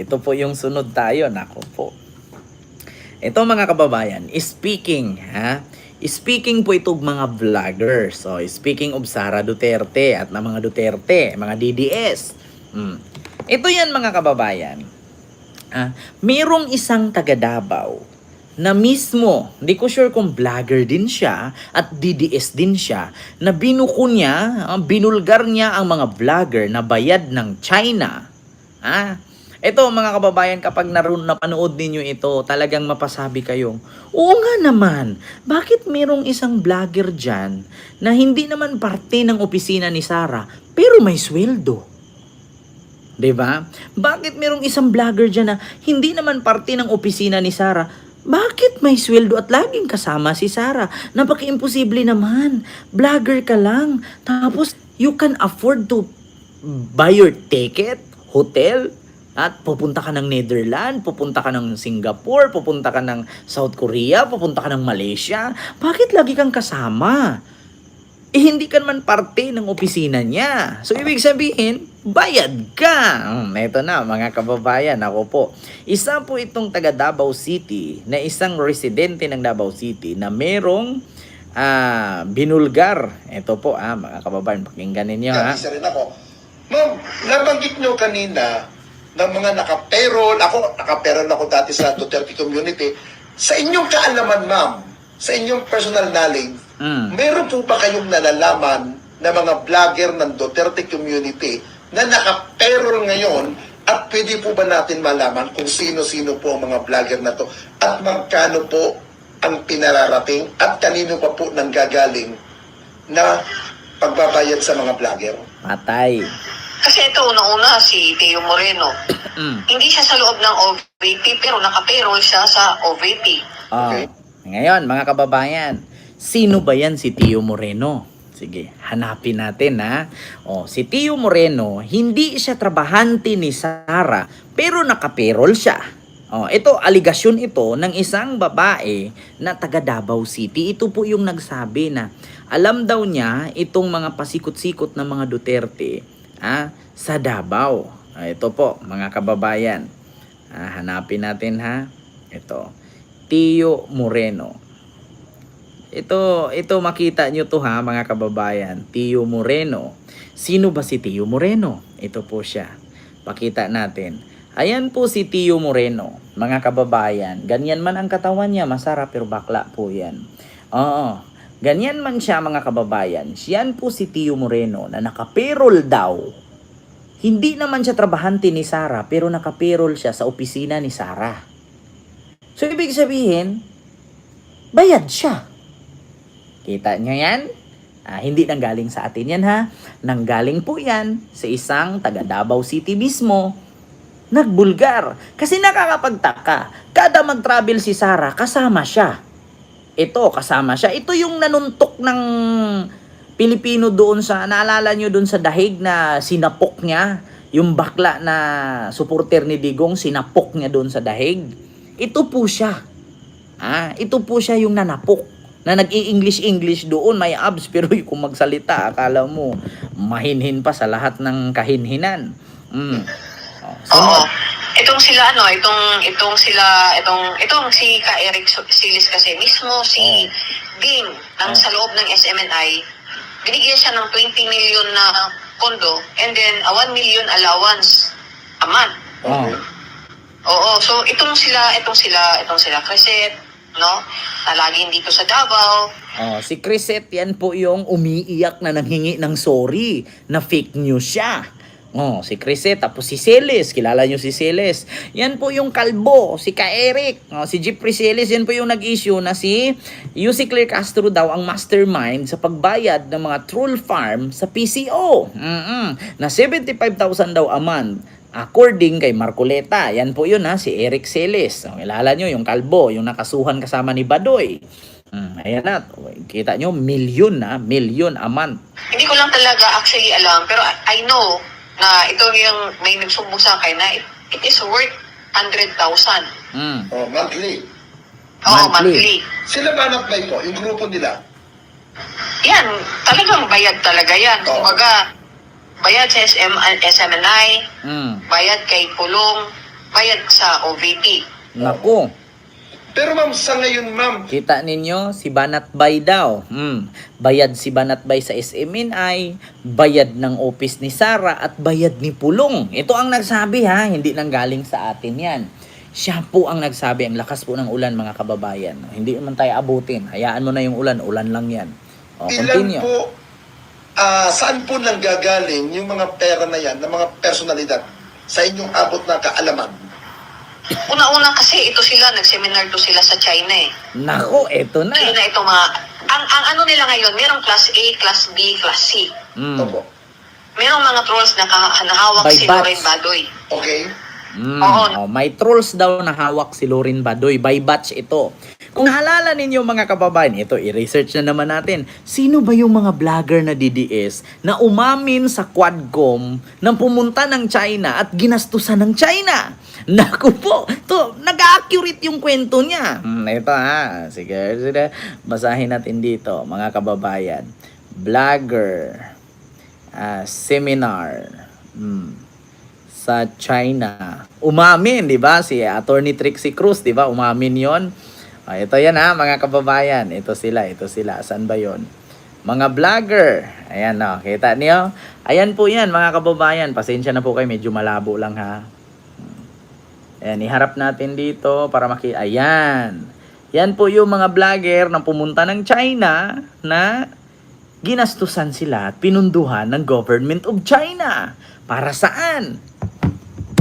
ito po yung sunod tayo. Nako po. Ito mga kababayan, speaking, ha? Speaking po itong mga vloggers. So, speaking of Sara Duterte at na mga Duterte, mga DDS. Hmm. Ito yan mga kababayan. Ah, merong isang taga Davao na mismo, hindi ko sure kung vlogger din siya at DDS din siya, na binuko niya, binulgar niya ang mga vlogger na bayad ng China. Ah, ito mga kababayan, kapag naroon napanood ninyo ito, talagang mapasabi kayong, oo nga naman, bakit merong isang vlogger dyan na hindi naman parte ng opisina ni Sarah, pero may sweldo? 'Di ba? Bakit merong isang vlogger diyan na hindi naman parte ng opisina ni Sarah? Bakit may sweldo at laging kasama si Sarah? Napaka-imposible naman. Vlogger ka lang. Tapos, you can afford to buy your ticket, hotel, at pupunta ka ng Netherlands, pupunta ka ng Singapore, pupunta ka ng South Korea, pupunta ka ng Malaysia. Bakit lagi kang kasama? eh hindi ka naman parte ng opisina niya. So, ibig sabihin, bayad ka. Hmm, eto na, mga kababayan, ako po. Isa po itong taga Davao City na isang residente ng Davao City na merong ah, binulgar. Ito po, ah, mga kababayan, pakinggan ninyo, ha? Isa rin ako. Ma'am, nabanggit nyo kanina ng mga naka-payroll. Ako, naka-payroll ako dati sa Duterte community. Sa inyong kaalaman, ma'am, sa inyong personal knowledge, Mm. meron po ba kayong nalalaman na mga vlogger ng Duterte community na naka-payroll ngayon at pwede po ba natin malaman kung sino-sino po ang mga vlogger na to at magkano po ang pinararating at kanino pa po nanggagaling na pagbabayad sa mga vlogger? Patay. Kasi ito, una-una, si Teo Moreno. Mm. Hindi siya sa loob ng OVP, pero naka-payroll siya sa OVP. Ah, Okay. Ngayon, mga kababayan, sino ba yan si Tio Moreno? Sige, hanapin natin ha. O, si Tio Moreno, hindi siya trabahante ni Sara, pero naka-payroll siya. O, ito, aligasyon ito ng isang babae na taga Davao City. Ito po yung nagsabi na alam daw niya itong mga pasikot-sikot na mga Duterte ah, sa Davao. Ah, ito po, mga kababayan. Ah, hanapin natin ha. Ito. Tio Moreno. Ito, ito makita nyo to ha mga kababayan. Tio Moreno. Sino ba si Tio Moreno? Ito po siya. Pakita natin. Ayan po si Tio Moreno, mga kababayan. Ganyan man ang katawan niya, masarap pero bakla po yan. Oo. Ganyan man siya mga kababayan. Siyan po si Tio Moreno na naka-payroll daw. Hindi naman siya trabahante ni Sarah pero naka-payroll siya sa opisina ni Sarah. So, ibig sabihin, bayad siya. Kita nyo yan? Ah, hindi nanggaling sa atin yan ha. Nanggaling po yan sa isang taga Davao City mismo. Nagbulgar. Kasi nakakapagtaka. Kada mag-travel si Sarah, kasama siya. Ito, kasama siya. Ito yung nanuntok ng Pilipino doon sa, naalala nyo doon sa dahig na sinapok niya. Yung bakla na supporter ni Digong, sinapok niya doon sa dahig. Ito po siya. Ah, ito po siya yung nanapok na nag-i-English-English doon, may abs, pero yung kung magsalita, akala mo, mahinhin pa sa lahat ng kahinhinan. Mm. Oh, Oo. Itong sila, ano, itong, itong sila, itong, itong si Ka Eric Silis kasi, mismo si Bing, ang Oh. sa loob ng SMNI, binigyan siya ng 20 million na pondo, and then a 1 million allowance a month. Oh. Oo, so itong sila, itong sila, itong sila Crescent, no? Na laging dito sa Davao. Oh, si Chrisette, yan po yung umiiyak na nanghingi ng sorry na fake news siya. Oh, si Chrisette, tapos si Celes, kilala nyo si Celes. Yan po yung kalbo, si Ka Eric, oh, si Jeffrey Celes, yan po yung nag-issue na si Yussi Claire Castro daw ang mastermind sa pagbayad ng mga troll farm sa PCO. Mm-mm, na 75,000 daw a month. According kay Marcoleta, yan po yun ha, si Eric Celes. Oh, kilala nyo yung kalbo, yung nakasuhan kasama ni Badoy. Hmm, ayan na. Kita nyo, milyon na. Milyon a month. Hindi ko lang talaga actually alam, pero I know na ito yung may nagsumbong sa akin na it, it is worth 100,000. Hmm. Oh, monthly. Oo, Monthly. monthly. Sila ba nag-buy po? Yung grupo nila? Yan, talagang bayad talaga yan. Oo. Kumbaga, bayad sa SM, SMNI, Hmm. bayad kay Pulong, bayad sa OVP. Naku, Pero ma'am, sa ngayon ma'am, kita ninyo, si Banat Bay daw. Hmm. Bayad si Banat Bay sa SMNI, bayad ng office ni Sara, at bayad ni Pulong. Ito ang nagsabi ha, hindi nang galing sa atin yan. Siya po ang nagsabi, ang lakas po ng ulan mga kababayan. Hindi naman tayo abutin. Hayaan mo na yung ulan, ulan lang yan. O, ilan continue. po, ah, saan po nanggagaling yung mga pera na yan, ng mga personalidad sa inyong abot na kaalaman? Una-una kasi ito sila, nag-seminar to sila sa China eh. Nako, eto na. Lalo na itong mga, ang, ang ano nila ngayon, merong class A, class B, class C. Mm. Opo. Merong mga trolls na nahawak By si batch. Lorraine Badoy. Okay? Mm. Oo. Oh, may trolls daw na hawak si Lorin Badoy. By batch ito. Kung naalala ninyo mga kababayan, ito i-research na naman natin. Sino ba yung mga vlogger na DDS na umamin sa Quadcom nang pumunta ng China at ginastusan ng China? Naku po, to, nag-accurate yung kwento niya. Hmm, ito ha, sige, sige, basahin natin dito mga kababayan. Vlogger, ah, seminar, hmm, sa China. Umamin, di ba? Si Attorney Trixie Cruz, di ba? Umamin yon. Ah, ito yan ha, mga kababayan. Ito sila, ito sila. Saan ba yon? Mga vlogger. Ayan na, kita niyo? Ayan po yan, mga kababayan. Pasensya na po kayo, medyo malabo lang ha. Ayan, iharap natin dito para maki... Ayan. Yan po yung mga vlogger na pumunta ng China na ginastusan sila at pinunduhan ng government of China. Para saan?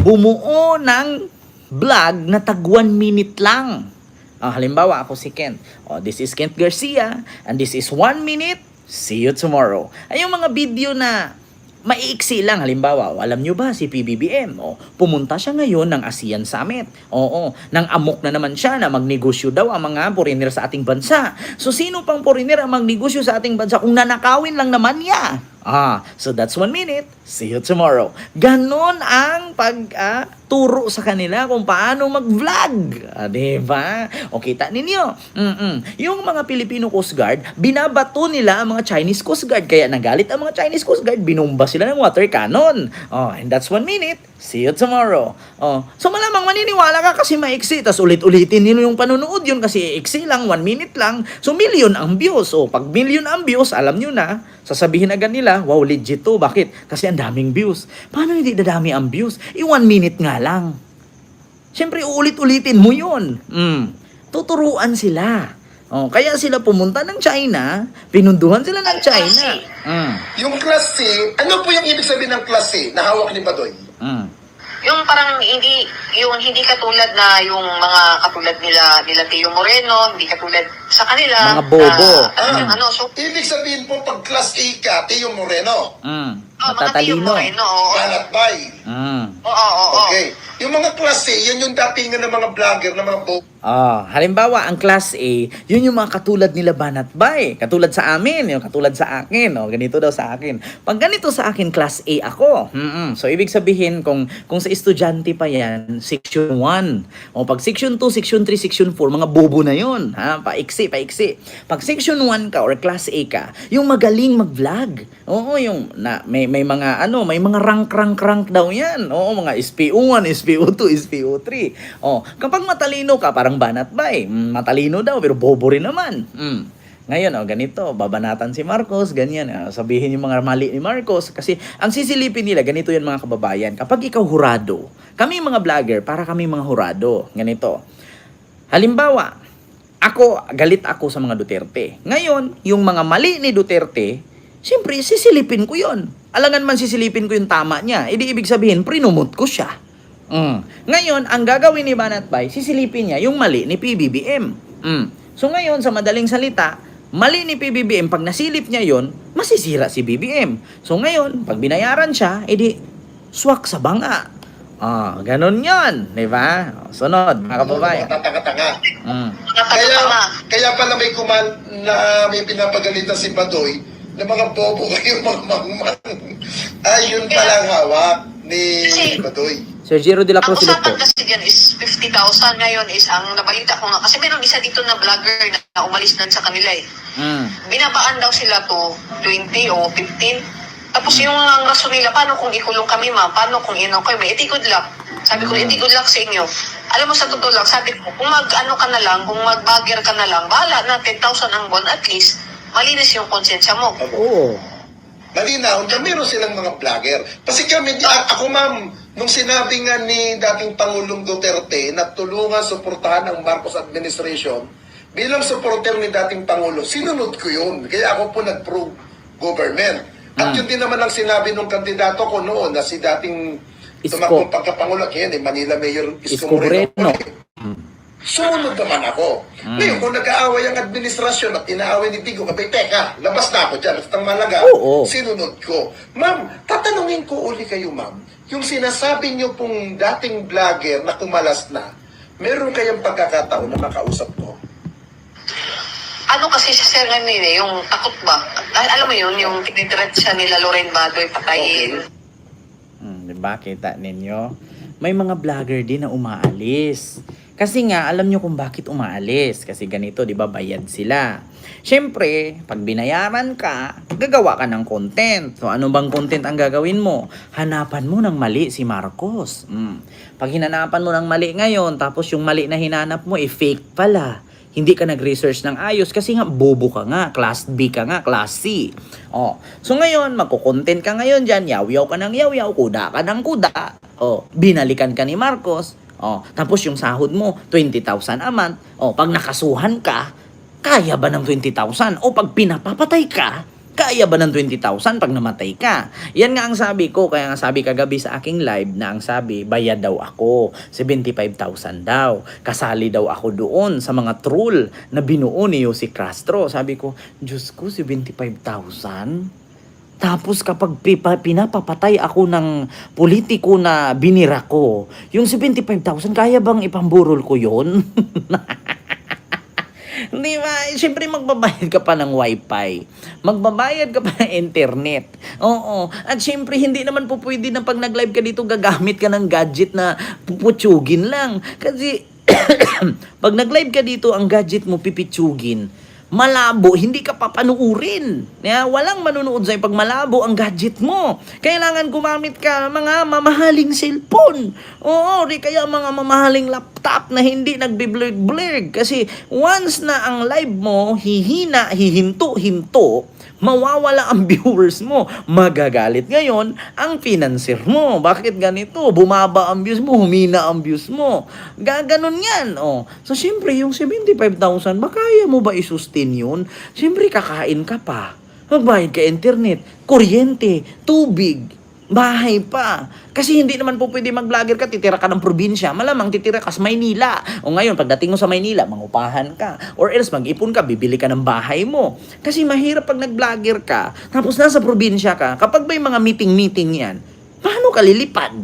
Bumuo ng vlog na tag one minute lang. Ah, halimbawa, ako si Kent. Oh, this is Kent Garcia and this is one minute. See you tomorrow. Ay, yung mga video na maiiksi lang. Halimbawa, alam nyo ba si PBBM? O, pumunta siya ngayon ng ASEAN Summit. Oo, nang amok na naman siya na magnegosyo daw ang mga foreigner sa ating bansa. So, sino pang foreigner ang magnegosyo sa ating bansa kung nanakawin lang naman niya? Ah, so that's one minute. See you tomorrow. Ganon ang pag ah, turo sa kanila kung paano mag-vlog. Ah, di ba? O kita ninyo. Mm-mm. Yung mga Filipino Coast Guard, binabato nila ang mga Chinese Coast Guard. Kaya nagalit ang mga Chinese Coast Guard, binumba sila ng water cannon. Oh, and that's one minute. See you tomorrow. Oh, so malamang maniniwala ka kasi maiksi, tas ulit-ulitin nila yung panonood yun kasi iksi lang, one minute lang. So million ang views. O pag million ang views, alam nyo na, sasabihin agad nila, wow, legit to. Bakit? Kasi ang daming views. Paano hindi dadami ang views? I one minute nga lang. Siyempre, uulit-ulitin mo yun. Mm. Tuturuan sila. Oh, kaya sila pumunta ng China, pinunduhan sila ng China. Mm. Yung class C, ano po yung ibig sabihin ng class C na hawak ni Badoy? Mm. Yung parang hindi, yung hindi katulad na yung mga katulad nila, nila Tio Moreno, hindi katulad sa kanila. Mga bobo. Na, ano, Ah. yung ano, so, Ibig sabihin po pag class A ka, Teo Moreno, Mm. oh, mga Tio Matatalino. Moreno, oo. Banat Bay. Mm. Oo, oo, oo. Okay. Yung mga class A, yan yung datingan ng mga vlogger, ng mga bo- Ah, halimbawa, ang class A, yun yung mga katulad nila Banat Bay. Katulad sa amin, yung katulad sa akin. O, ganito daw sa akin. Pag ganito sa akin, class A ako. Mm-mm. So, ibig sabihin, kung, kung sa estudyante pa yan, section 1. O, pag section 2, section 3, section 4, mga bobo na yun. Ha? Paiksi, paiksi. Pag section 1 ka or class A ka, yung magaling mag-vlog. Oo, yung na, may, may mga ano, may mga rank rank rank daw yan. Oo, mga SPO1, SPO2, SPO3. Oh, kapag matalino ka, parang banat ba eh. Mm, matalino daw pero bobo rin naman. Mm. Ngayon, oh, ganito, babanatan si Marcos, ganyan. ah, sabihin yung mga mali ni Marcos. Kasi ang sisilipin nila, ganito yan mga kababayan. Kapag ikaw hurado, kami mga vlogger, para kami mga hurado. Ganito. Halimbawa, ako, galit ako sa mga Duterte. Ngayon, yung mga mali ni Duterte, siyempre, sisilipin ko yon. Alangan man sisilipin ko yung tama niya. Hindi ibig sabihin, prinumot ko siya. Mm. Ngayon, ang gagawin ni Banat Bay, sisilipin niya yung mali ni PBBM. Mm. So ngayon, sa madaling salita, mali ni PBBM, pag nasilip niya yon, masisira si BBM. So ngayon, pag binayaran siya, edi, swak sa banga. Ah, ganun yon, di ba? Sunod, mga kababayan. mga tatanga-tanga. Mm. Kaya, kaya pala may kuman na may pinapagalitan si Badoy na mga bobo kayo, mga mangmang. Ay, yun pala ang hawak ni Badoy. Sir Giro de la Ang Cruz usapan po. kasi dyan is 50,000 ngayon is ang nabalita ko nga. Kasi meron isa dito na vlogger na umalis na sa kanila eh. Mm. Binabaan daw sila to 20 o 15. Tapos yung ang rason nila, paano kung ikulong kami ma? Paano kung inaw kayo? May itikod lang. Sabi ko, Mm. hindi good luck sa inyo. Alam mo, sa totoo lang, sabi ko, kung mag-ano ka na lang, kung mag-bagger ka na lang, bahala na, 10,000 ang buwan, at least, malinis yung konsensya mo. Oo. Malinaw na meron silang mga vlogger. Kasi kami, ako ma'am, nung sinabi nga ni dating Pangulong Duterte na tulungan suportahan ang Marcos administration, bilang supporter ni dating Pangulo, sinunod ko yun. Kaya ako po nag-prove government. At Mm. yun din naman ang sinabi nung kandidato ko noon na si dating Isko. tumakbong pagkapangulo, kaya ni Manila Mayor Isko, Isko Moreno. Sumunod naman ako. Mm. Ngayon, kung nag-aaway ang administrasyon at inaaway ni Tigo, abay, teka, labas na ako dyan. At ang malaga, Oo. sinunod ko. Ma'am, tatanungin ko uli kayo, ma'am. Yung sinasabi niyo pong dating vlogger na kumalas na, meron kayang pagkakataon na makausap ko? Ano kasi si Sir ngayon eh, yung takot ba? Al- alam mo yun, yung tinitret siya nila Loren Badoy patayin. Hmm, di ba? Kita ninyo? May mga vlogger din na umaalis. Kasi nga, alam nyo kung bakit umaalis. Kasi ganito, di ba, bayad sila. Siyempre, pag binayaran ka, gagawa ka ng content. So, ano bang content ang gagawin mo? Hanapan mo ng mali si Marcos. Hmm. Pag hinanapan mo ng mali ngayon, tapos yung mali na hinanap mo, eh, fake pala hindi ka nag-research ng ayos kasi nga bobo ka nga, class B ka nga, class C. Oh. So ngayon, magko-content ka ngayon diyan, yaw-yaw ka ng yaw-yaw, kuda ka ng kuda. Oh, binalikan ka ni Marcos. Oh, tapos yung sahod mo 20,000 a month. Oh, pag nakasuhan ka, kaya ba ng 20,000? O pag pinapapatay ka, kaya ba ng 20,000 pag namatay ka? Yan nga ang sabi ko, kaya nga sabi kagabi sa aking live na ang sabi, bayad daw ako, 75,000 daw. Kasali daw ako doon sa mga troll na binuo ni Yossi Castro. Sabi ko, Diyos ko, 75,000? Tapos kapag pinapapatay ako ng politiko na binira ko, yung 75,000, kaya bang ipamburol ko yon? Di ba? Siyempre magbabayad ka pa ng wifi. Magbabayad ka pa ng internet. Oo. At siyempre hindi naman po pwede na pag nag-live ka dito gagamit ka ng gadget na puputsugin lang. Kasi pag nag-live ka dito ang gadget mo pipitsugin malabo, hindi ka papanuurin. Yeah, walang manunood sa'yo pag malabo ang gadget mo. Kailangan gumamit ka mga mamahaling cellphone. Oo, di kaya mga mamahaling laptop na hindi nagbiblurg-blurg. Kasi once na ang live mo, hihina, hihinto-hinto, mawawala ang viewers mo. Magagalit ngayon ang financier mo. Bakit ganito? Bumaba ang views mo, humina ang views mo. Gaganon yan. Oh. So, syempre, yung 75,000, makaya mo ba isustain yun? Syempre, kakain ka pa. Magbayad ka internet, kuryente, tubig, bahay pa. Kasi hindi naman po pwede mag-vlogger ka, titira ka ng probinsya. Malamang titira ka sa Maynila. O ngayon, pagdating mo sa Maynila, mangupahan ka. Or else, mag-ipon ka, bibili ka ng bahay mo. Kasi mahirap pag nag-vlogger ka, tapos nasa probinsya ka, kapag may mga meeting-meeting yan, paano ka lilipad?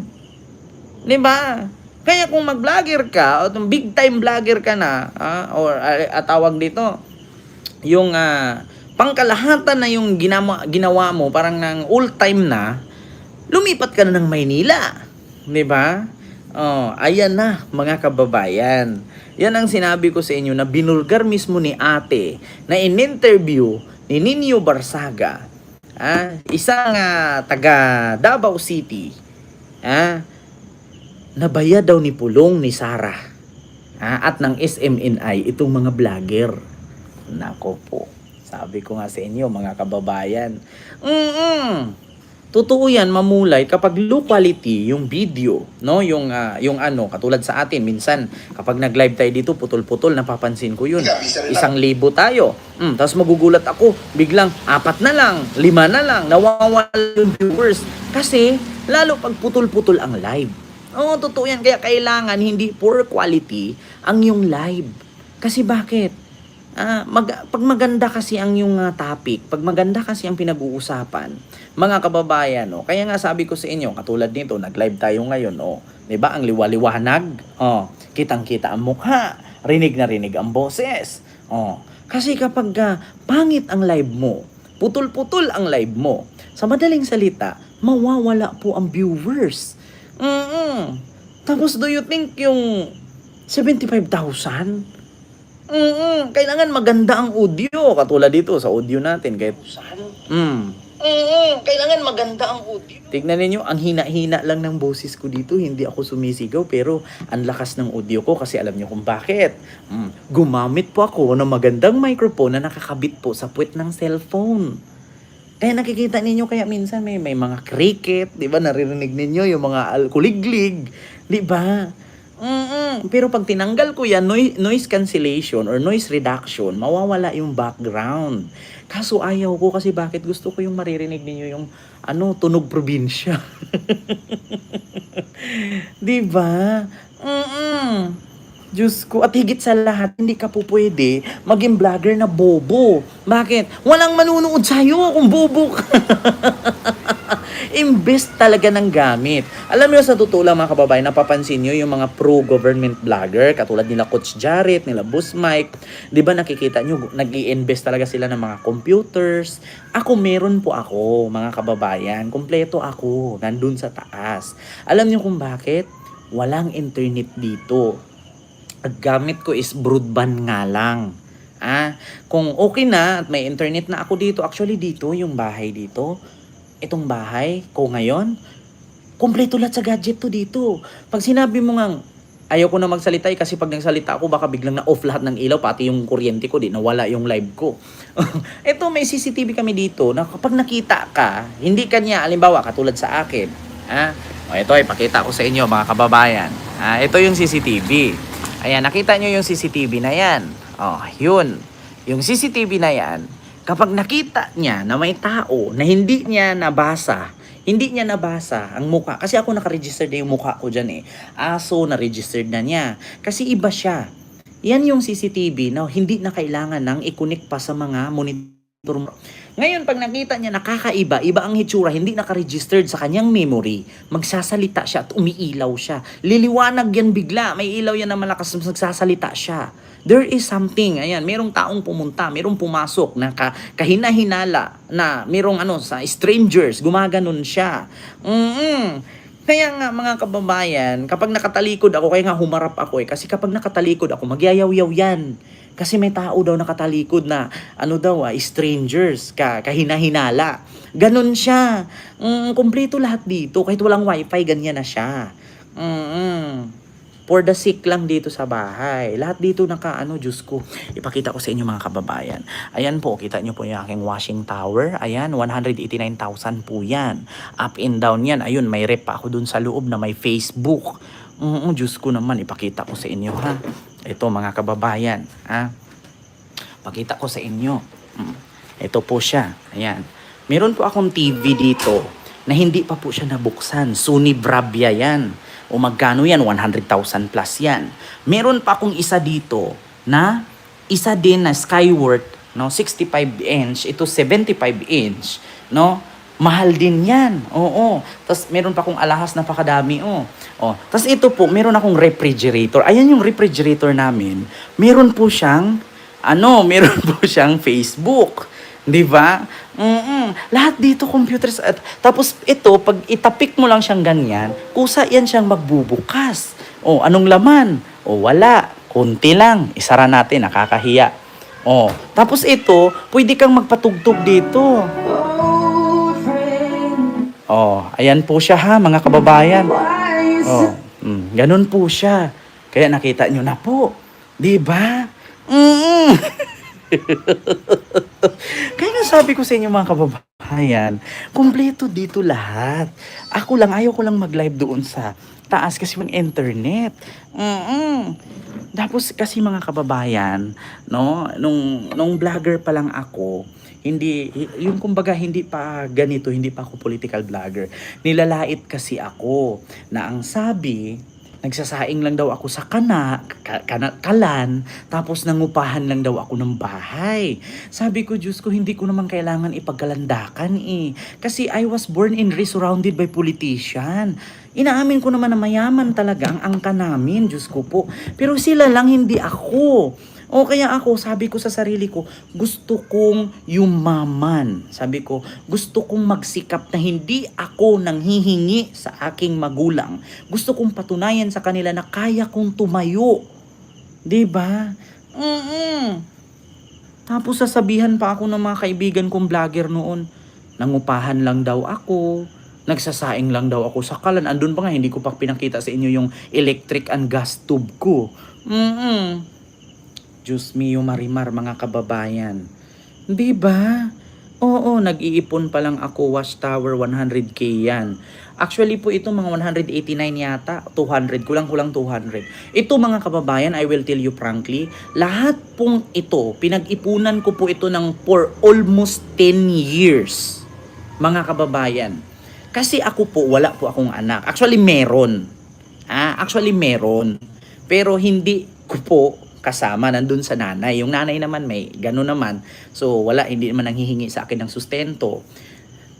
Ba? Kaya kung mag-vlogger ka, o big time vlogger ka na, ah, or ah, tawag dito, yung ah, pangkalahatan na yung ginawa, ginawa mo, parang ng all time na, lumipat ka na ng Maynila. 'Di ba? Oh, ayan na mga kababayan. Yan ang sinabi ko sa inyo na binulgar mismo ni ate na in-interview ni Nino Barsaga. Ah, isang ah, taga Davao City. Ah, nabaya daw ni Pulong ni Sarah. Ah, at ng SMNI itong mga vlogger. Nako po. Sabi ko nga sa inyo mga kababayan. Mm Totoo yan, mamulay kapag low quality yung video, no? Yung ah, yung ano, katulad sa atin minsan kapag nag-live tayo dito putol-putol napapansin ko yun. Isang libo tayo. Mm, tapos magugulat ako, biglang apat na lang, lima na lang, nawawala yung viewers kasi lalo pag putol-putol ang live. Oo, totoo yan. Kaya kailangan hindi poor quality ang yung live. Kasi bakit? Ah, mag, pag maganda kasi ang yung ah, topic, pag maganda kasi ang pinag-uusapan, mga kababayan, no, kaya nga sabi ko sa inyo, katulad nito, nag-live tayo ngayon, oh, 'di ba? Ang liwaliwanag, oh, kitang-kita ang mukha, rinig na rinig ang boses. Oh, kasi kapag ah, pangit ang live mo, putol-putol ang live mo, sa madaling salita, mawawala po ang viewers. Mm Tapos do you think yung 75,000? Mm, kailangan maganda ang audio. Katulad dito sa audio natin. Kahit, mm, Oo, kailangan maganda ang audio. Tignan ninyo, ang hina-hina lang ng boses ko dito. Hindi ako sumisigaw pero ang lakas ng audio ko kasi alam niyo kung bakit. Mm, gumamit po ako ng magandang microphone na nakakabit po sa puwet ng cellphone. Kaya nakikita ninyo kaya minsan may may mga cricket, 'di ba? Naririnig ninyo yung mga al- kuliglig, 'di ba? Mm Pero pag tinanggal ko yan, noise, noise cancellation or noise reduction, mawawala yung background. Kaso ayaw ko kasi bakit gusto ko yung maririnig ninyo yung ano, tunog probinsya. 'Di ba? Mm Diyos ko, at higit sa lahat, hindi ka po pwede maging vlogger na bobo. Bakit? Walang manunood sa'yo kung bobo ka. Imbest talaga ng gamit. Alam niyo sa totoo lang mga kababayan, napapansin niyo yung mga pro-government vlogger, katulad nila Coach Jarrett, nila Boss Mike, di ba nakikita niyo, nag invest talaga sila ng mga computers. Ako, meron po ako, mga kababayan. Kompleto ako, nandun sa taas. Alam niyo kung bakit? Walang internet dito ang gamit ko is broadband nga lang. Ah, kung okay na at may internet na ako dito, actually dito, yung bahay dito, itong bahay ko ngayon, kompleto lahat sa gadget to dito. Pag sinabi mo nga, ayaw ko na magsalita eh, kasi pag nagsalita ako, baka biglang na-off lahat ng ilaw, pati yung kuryente ko, di nawala yung live ko. Ito, may CCTV kami dito na kapag nakita ka, hindi kanya, alimbawa, katulad sa akin, ah, o ito, ipakita ko sa inyo mga kababayan. Ah, ito yung CCTV. Ayan, nakita nyo yung CCTV na yan. Oh, yun. Yung CCTV na yan, kapag nakita niya na may tao na hindi niya nabasa, hindi niya nabasa ang mukha. Kasi ako nakaregister na yung mukha ko dyan eh. Aso, na-registered na niya. Kasi iba siya. Yan yung CCTV na hindi na kailangan nang i-connect pa sa mga monitor mo. Ngayon, pag nakita niya nakakaiba, iba ang hitsura, hindi naka-registered sa kanyang memory, magsasalita siya at umiilaw siya. Liliwanag yan bigla, may ilaw yan na malakas, magsasalita siya. There is something, ayan, merong taong pumunta, merong pumasok na ka, kahina-hinala na merong ano, sa strangers, gumaganon siya. mm Kaya nga mga kababayan, kapag nakatalikod ako, kaya nga humarap ako eh, kasi kapag nakatalikod ako, magyayaw-yaw yan. Kasi may tao daw nakatalikod na ano daw ah, strangers, ka, kahina-hinala. Ganon siya. Mm, kumpleto lahat dito. Kahit walang wifi, ganyan na siya. Mm For the sick lang dito sa bahay. Lahat dito naka ano, Diyos ko. Ipakita ko sa inyo mga kababayan. Ayan po, kita nyo po yung aking washing tower. Ayan, 189,000 po yan. Up and down yan. Ayun, may rep pa ako dun sa loob na may Facebook. Mm, Diyos ko naman, ipakita ko sa inyo ha. Ito mga kababayan, ha? Pakita ko sa inyo. Mm. Ito po siya. Ayan. Meron po akong TV dito na hindi pa po siya nabuksan. Sony Bravia yan. O magkano yan? 100,000 plus yan. Meron pa akong isa dito na isa din na Skyworth, no? 65 inch, ito 75 inch, no? Mahal din yan. Oo. Tapos meron pa akong alahas na pakadami. Oh. Oh. Tapos ito po, meron akong refrigerator. Ayan yung refrigerator namin. Meron po siyang, ano, meron po siyang Facebook. Di ba? Mm Lahat dito computers. At, tapos ito, pag itapik mo lang siyang ganyan, kusa yan siyang magbubukas. O, anong laman? O, wala. Kunti lang. Isara natin, nakakahiya. O, tapos ito, pwede kang magpatugtog dito. Oh, ayan po siya ha, mga kababayan. Oh, mm, ganun po siya. Kaya nakita nyo na po. Di ba? Mm. Kaya nga sabi ko sa inyo mga kababayan, kumpleto dito lahat. Ako lang, ayaw ko lang mag-live doon sa taas kasi yung internet. Mm Tapos kasi mga kababayan, no, nung, nung vlogger pa lang ako, hindi, yung kumbaga hindi pa ganito, hindi pa ako political vlogger. Nilalait kasi ako na ang sabi, nagsasaing lang daw ako sa kana, ka, kana kalan, tapos nangupahan lang daw ako ng bahay. Sabi ko, Diyos ko, hindi ko naman kailangan ipagkalandakan eh. Kasi I was born and raised surrounded by politician. Inaamin ko naman na mayaman talaga ang angka namin, Diyos ko po. Pero sila lang, hindi ako. O kaya ako, sabi ko sa sarili ko, gusto kong yumaman. Sabi ko, gusto kong magsikap na hindi ako nang hihingi sa aking magulang. Gusto kong patunayan sa kanila na kaya kong tumayo. 'Di ba? Mm Tapos sasabihan pa ako ng mga kaibigan kong vlogger noon, nangupahan lang daw ako, nagsasaing lang daw ako sa kalan. Andun pa nga, hindi ko pa pinakita sa inyo yung electric and gas tube ko. Mm Diyos mio marimar mga kababayan. Di ba? Oo, nag-iipon pa lang ako watchtower 100k yan. Actually po ito mga 189 yata, 200, kulang-kulang 200. Ito mga kababayan, I will tell you frankly, lahat pong ito, pinag-ipunan ko po ito ng for almost 10 years. Mga kababayan. Kasi ako po, wala po akong anak. Actually, meron. Ah, actually, meron. Pero hindi ko po kasama nandun sa nanay. Yung nanay naman may gano'n naman. So, wala, hindi naman nanghihingi sa akin ng sustento.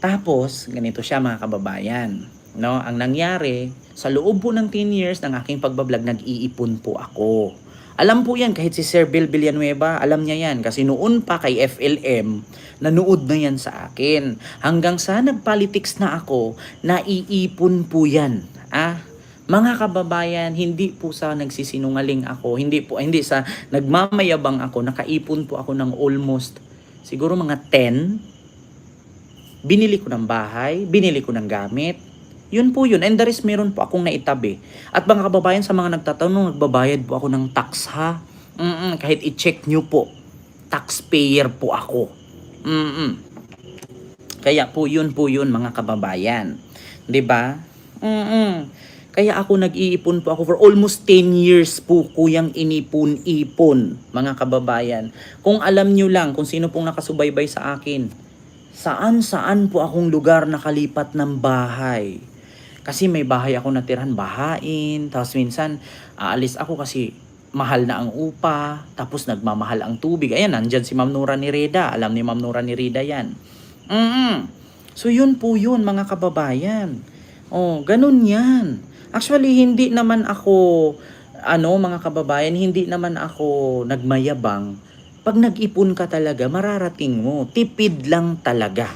Tapos, ganito siya mga kababayan. No? Ang nangyari, sa loob po ng 10 years ng aking pagbablog, nag-iipon po ako. Alam po yan, kahit si Sir Bill Villanueva, alam niya yan. Kasi noon pa kay FLM, nanood na yan sa akin. Hanggang sa nagpolitics na ako, naiipon po yan. Ah, mga kababayan, hindi po sa nagsisinungaling ako, hindi po hindi sa nagmamayabang ako, nakaipon po ako ng almost siguro mga 10. Binili ko ng bahay, binili ko ng gamit. Yun po yun. And the rest, meron po akong naitabi. At mga kababayan, sa mga nagtatanong, nagbabayad po ako ng tax ha. Mm-mm, kahit i-check nyo po. Taxpayer po ako. Mm-mm. Kaya po yun po yun mga kababayan. 'Di ba? Mm. Kaya ako nag-iipon po ako for almost 10 years po kuyang inipon-ipon mga kababayan. Kung alam nyo lang kung sino pong nakasubaybay sa akin, saan-saan po akong lugar nakalipat ng bahay. Kasi may bahay ako natirhan, bahain, tapos minsan aalis ako kasi mahal na ang upa, tapos nagmamahal ang tubig. Ayan, nandyan si Ma'am Nura ni Reda. Alam ni Ma'am Nura ni Reda yan. mm So yun po yun mga kababayan. Oh, ganun yan. Actually, hindi naman ako, ano mga kababayan, hindi naman ako nagmayabang. Pag nag-ipon ka talaga, mararating mo. Tipid lang talaga.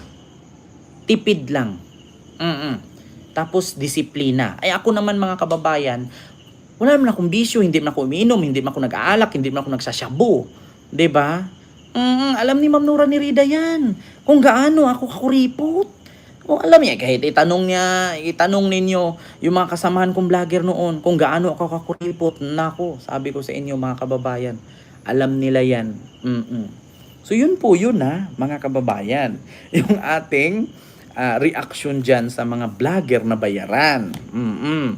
Tipid lang. mm Tapos, disiplina. Ay ako naman mga kababayan, wala naman akong bisyo, hindi naman ako umiinom, hindi naman ako nag-aalak, hindi naman ako nagsasyabu. ba? Mm, alam ni Ma'am Nora ni Rida yan. Kung gaano ako kakuripot. O alam niya, kahit itanong niya, itanong ninyo yung mga kasamahan kong vlogger noon kung gaano ako kakuripot. Nako, sabi ko sa inyo mga kababayan, alam nila yan. Mm-mm. So yun po yun ha, mga kababayan. Yung ating ah, reaction dyan sa mga vlogger na bayaran. Mm-mm.